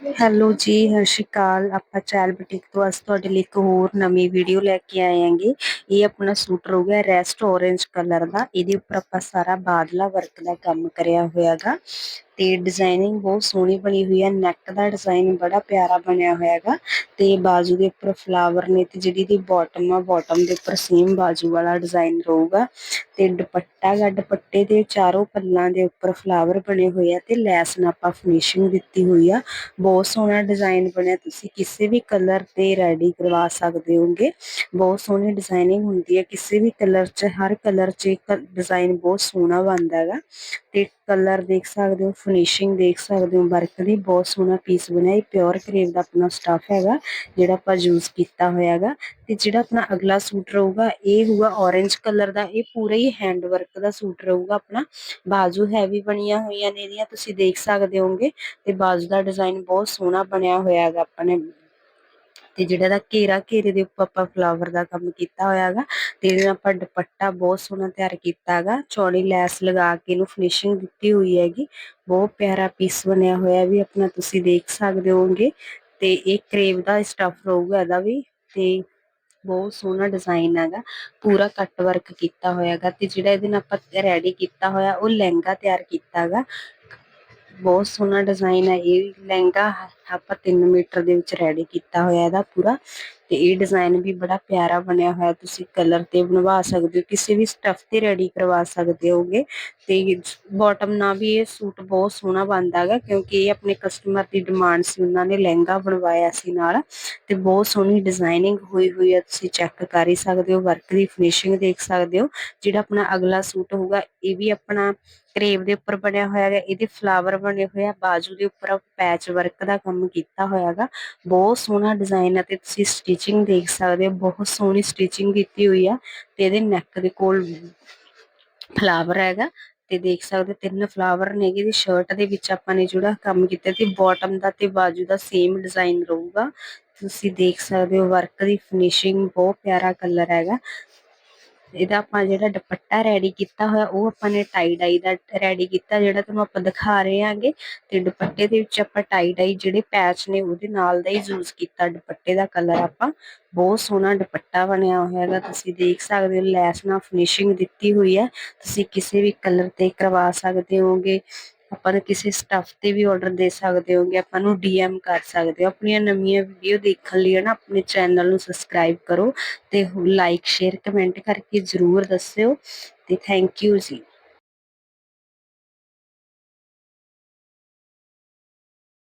Hello ਜੀ, ਸਤਿ ਸ਼੍ਰੀ ਅਕਾਲ। ਆਪਾਂ ਚੈਲ ਬੁਟੀਕ ਤੋਂ ਅੱਜ ਤੁਹਾਡੇ ਲਈ ਇੱਕ ਹੋਰ ਨਵੀਂ ਵੀਡੀਓ ਲੈ ਕੇ ਆਏ ਆਂਗੇ ਇਹ ਆਪਣਾ ਸੂਟ ਰਹੂਗਾ ਰੈਸਟ orange ਕਲਰ ਦਾ। ਇਹਦੇ ਉੱਪਰ ਆਪਾਂ ਸਾਰਾ ਬਾਦਲਾ ਵਰਕ ਦਾ ਕੰਮ ਕਰਿਆ ਹੋਇਆਗਾ। ਤੇ ਡਿਜ਼ਾਈਨਿੰਗ ਬਹੁਤ ਸੋਹਣੀ ਬਣੀ ਹੋਈ ਹੈ ਨੈਕ ਦਾ ਡਿਜ਼ਾਈਨ ਬੜਾ ਪਿਆਰਾ ਬਣਿਆ ਹੋਇਆ ਹੈਗਾ। ਤੇ ਬਾਜੂ ਦੇ ਉੱਪਰ ਫਲਾਵਰ ਨੇ ਤੇ ਜਿਹੜੀ ਦੀ ਬਾਟਮ ਆ ਬਾਟਮ ਦੇ ਉੱਪਰ ਸੇਮ ਬਾਜੂ ਵਾਲਾ ਡਿਜ਼ਾਈਨ ਰਹੂਗਾ। ਤੇ ਦੁਪੱਟਾ ਗਾ ਦੁਪੱਟੇ ਦੇ ਚਾਰੋਂ ਪੱਲਾਂ ਦੇ ਉੱਪਰ ਫਲਾਵਰ ਬਣੇ ਹੋਏ ਆ ਤੇ ਲੈਸ ਨਾਲ ਆਪਾਂ ਫਿਨਿਸ਼ਿੰਗ ਦਿੱਤੀ ਹੋਈ ਆ। ਬਹੁਤ ਸੋਹਣਾ ਡਿਜ਼ਾਈਨ ਬਣਿਆ। ਤੁਸੀਂ ਕਿਸੇ ਵੀ ਕਲਰ ਤੇ ਰੈਡੀ ਕਰਵਾ ਸਕਦੇ ਹੋਗੇ। ਬਹੁਤ ਸੋਹਣੀ ਡਿਜ਼ਾਈਨਿੰਗ ਹੁੰਦੀ ਹੈ ਕਿਸੇ ਵੀ ਕਲਰ 'ਚ, ਹਰ ਕਲਰ 'ਚ ਇੱਕ ਡਿਜ਼ਾਈਨ ਬਹੁਤ ਸੋਹਣਾ ਬਣਦਾ ਹੈਗਾ। ਤੇ ਕਲਰ ਦੇਖ ਸਕਦੇ ਹੋ ਫਿਨਿਸ਼ਿੰਗ ਦੇਖ ਸਕਦੇ ਹੋ, ਵਰਕ ਦੀ ਬਹੁਤ ਸੋਹਣਾ ਪੀਸ ਬਣਿਆ, ਇਹ ਪਿਓਰ ਕਰੇਵ ਦਾ ਆਪਣਾ ਸਟਫ ਹੈਗਾ, ਜਿਹੜਾ ਆਪਾਂ ਯੂਜ਼ ਕੀਤਾ ਹੋਇਆ ਹੈਗਾ, ਤੇ ਜਿਹੜਾ ਆਪਣਾ ਅਗਲਾ ਸੂਟ ਰਹੂਗਾ, ਇਹ ਹੋਊਗਾ orange ਕਲਰ ਦਾ, ਇਹ ਪੂਰਾ ਹੀ ਹੈਂਡ ਵਰਕ ਦਾ ਸੂਟ ਰਹੂਗਾ, ਆਪਣਾ ਬਾਜੂ ਹੈਵੀ ਬਣੀਆਂ ਹੋਈਆਂ ਨੇ ਇਹਦੀਆਂ, ਤੁਸੀਂ ਦੇਖ ਸਕਦੇ ਹੋਗੇ ਤੇ ਬਾਜੂ ਦਾ ਡਿਜ਼ਾਈਨ ਬਹੁਤ ਸੋਹਣਾ ਬਣਿਆ ਹੋਇਆ ਹੈਗਾ ਆਪਣੇ ਤੇ ਜਿਹੜਾ ਦਾ ਘੇਰਾ, ਘੇਰੇ ਦੇ ਉੱਪਰ ਆਪਾਂ ਫਲਾਵਰ ਦਾ ਕੰਮ ਕੀਤਾ ਹੋਇਆ ਹੈਗਾ ਤੇ ਇਹਦੇ ਆਪਾਂ ਦੁਪੱਟਾ ਬਹੁਤ ਸੋਹਣਾ ਤਿਆਰ ਕੀਤਾ ਹੈਗਾ। ਚੌੜੀ ਲੈਸ ਲਗਾ ਕੇ ਇਹਨੂੰ ਫਿਨਿਸ਼ਿੰਗ ਦਿੱਤੀ ਹੋਈ ਹੈਗੀ। ਬਹੁਤ ਪਿਆਰਾ ਪੀਸ ਬਣਿਆ ਹੋਇਆ ਵੀ ਆਪਣਾ ਤੁਸੀਂ ਦੇਖ ਸਕਦੇ ਹੋਗੇ ਤੇ ਇਹ ਕਰੇਵ ਦਾ ਸਟਫ ਰਹੂਗਾ ਇਹਦਾ ਵੀ ਤੇ ਬਹੁਤ ਸੋਹਣਾ ਡਿਜ਼ਾਈਨ ਹੈਗਾ। ਪੂਰਾ ਕੱਟ ਵਰਕ ਕੀਤਾ ਹੋਇਆ ਹੈਗਾ ਤੇ ਜਿਹੜਾ ਇਹਦੇ ਨਾਲ ਆਪਾਂ ਰੈਡੀ ਕੀਤਾ ਹੋਇਆ ਉਹ ਲਹਿੰਗਾ ਤਿਆਰ ਕੀਤਾ ਹੈਗਾ। ਬਹੁਤ ਸੋਹਣਾ ਡਿਜ਼ਾਈਨ ਹੈ ਇਹ ਲਹਿੰਗਾ। ਆਪਾਂ 3 ਮੀਟਰ ਦੇ ਵਿੱਚ ਰੈਡੀ ਕੀਤਾ ਹੋਇਆ ਇਹਦਾ ਪੂਰਾ ਤੇ ਇਹ ਡਿਜ਼ਾਈਨ ਵੀ ਬੜਾ ਪਿਆਰਾ ਬਣਿਆ ਹੋਇਆ, ਤੁਸੀਂ ਕਲਰ ਤੇ ਬਣਵਾ ਸਕਦੇ ਹੋ, ਕਿਸੇ ਵੀ ਸਟਫ ਤੇ ਰੈਡੀ ਕਰਵਾ ਸਕਦੇ ਹੋਗੇ ਤੇ ਬਾਟਮ ਨਾਲ ਵੀ ਇਹ ਸੂਟ ਬਹੁਤ ਸੋਹਣਾ ਬਣਦਾ ਹੈਗਾ ਕਿਉਂਕਿ ਇਹ ਆਪਣੇ ਕਸਟਮਰ ਦੀ ਡਿਮਾਂਡ ਸੀ, ਉਹਨਾਂ ਨੇ ਲਹਿੰਗਾ ਬਣਵਾਇਆ ਸੀ ਨਾਲ ਤੇ ਬਹੁਤ ਸੋਹਣੀ ਡਿਜ਼ਾਈਨਿੰਗ ਹੋਈ ਹੋਈ ਹੈ ਤੁਸੀਂ ਚੈੱਕ ਕਰ ਹੀ ਸਕਦੇ ਹੋ ਵਰਕ ਦੀ ਫਿਨਿਸ਼ਿੰਗ ਦੇਖ ਸਕਦੇ ਹੋ, ਜਿਹੜਾ ਆਪਣਾ ਅਗਲਾ ਸੂਟ ਹੋਊਗਾ, ਇਹ ਵੀ ਆਪਣਾ ਕਰੇਬ ਦੇ ਉੱਪਰ ਬਣਿਆ ਹੋਇਆ ਹੈ ਇਹਦੇ ਫਲਾਵਰ ਬਣੇ ਹੋਏ ਆ, ਬਾਜੂ ਦੇ ਉੱਪਰ ਪੈਚ ਵਰਕ ਦਾ ਕੰਮ ਕੀਤਾ ਹੋਇਆ ਹੈਗਾ ਬਹੁਤ ਸੋਹਣਾ ਡਿਜ਼ਾਈਨ ਹੈ ਤੇ ਤੁਸੀਂ ਸਟਿਚਿੰਗ ਦੇਖ ਸਕਦੇ ਹੋ। ਬਹੁਤ ਸੋਹਣੀ ਸਟਿਚਿੰਗ ਕੀਤੀ ਹੋਈ ਆ ਤੇ ਇਹਦੇ ਨੈਕ ਦੇ ਕੋਲ ਫਲਾਵਰ ਹੈਗਾ। ਤੇ ਦੇਖ ਸਕਦੇ ਤਿੰਨ ਫਲਾਵਰ ਨੇਗੇ। ਦੀ ਸ਼ਰਟ ਦੇ ਵਿੱਚ ਆਪਾਂ ਨੇ ਜਿਹੜਾ ਕੰਮ ਕੀਤਾ ਤੇ ਬਾਟਮ ਦਾ ਤੇ ਬਾਜੂ ਦਾ ਸੇਮ ਡਿਜ਼ਾਈਨ ਰਹੂਗਾ। ਤੁਸੀਂ ਦੇਖ ਸਕਦੇ ਹੋ ਵਰਕ ਦੀ ਫਿਨਿਸ਼ਿੰਗ ਬਹੁਤ ਪਿਆਰਾ ਕਲਰ ਹੈਗਾ। ਇਹਦਾ ਆਪਾਂ ਜਿਹੜਾ ਦੁਪੱਟਾ ਰੈਡੀ ਕੀਤਾ ਹੋਇਆ, ਉਹ ਆਪਾਂ ਨੇ ਟਾਈ ਡਾਈ ਦਾ ਰੈਡੀ ਕੀਤਾ, ਜਿਹੜਾ ਤੁਹਾਨੂੰ ਆਪਾਂ ਦਿਖਾ ਰਹੇ ਆਂਗੇ ਤੇ ਦੁਪੱਟੇ ਦੇ ਵਿੱਚ ਆਪਾਂ ਟਾਈ ਡਾਈ ਜਿਹੜੇ ਪੈਚ ਨੇ, ਉਹਦੇ ਨਾਲ ਦਾ ਹੀ ਯੂਜ਼ ਕੀਤਾ ਦੁਪੱਟੇ ਦਾ ਕਲਰ ਆਪਾਂ। ਬਹੁਤ ਸੋਹਣਾ ਦੁਪੱਟਾ ਬਣਿਆ ਹੋਇਆ ਹੈਗਾ, ਤੁਸੀਂ ਦੇਖ ਸਕਦੇ ਹੋ, ਲੈਸ ਨਾਲ ਫਿਨਿਸ਼ਿੰਗ ਦਿੱਤੀ ਹੋਈ ਹੈ। ਤੁਸੀਂ ਕਿਸੇ ਵੀ ਕਲਰ ਤੇ ਕਰਵਾ ਸਕਦੇ ਹੋਗੇ ਆਪਾਂ ਨੂੰ ਕਿਸੇ ਸਟੱਫ ਤੇ ਵੀ ਆਰਡਰ ਦੇ ਸਕਦੇ ਹੋਗੇ, ਆਪਾਂ ਨੂੰ ਡੀਐਮ ਕਰ ਸਕਦੇ ਹੋ। ਆਪਣੀਆਂ ਨਵੀਆਂ ਵੀਡੀਓ ਦੇਖਣ ਲਈ ਨਾ ਆਪਣੇ ਚੈਨਲ ਨੂੰ ਸਬਸਕ੍ਰਾਈਬ ਕਰੋ ਤੇ ਲਾਈਕ ਸ਼ੇਅਰ ਕਮੈਂਟ ਕਰਕੇ ਜਰੂਰ ਦੱਸਿਓ। ਤੇ ਥੈਂਕ ਯੂ ਜੀ।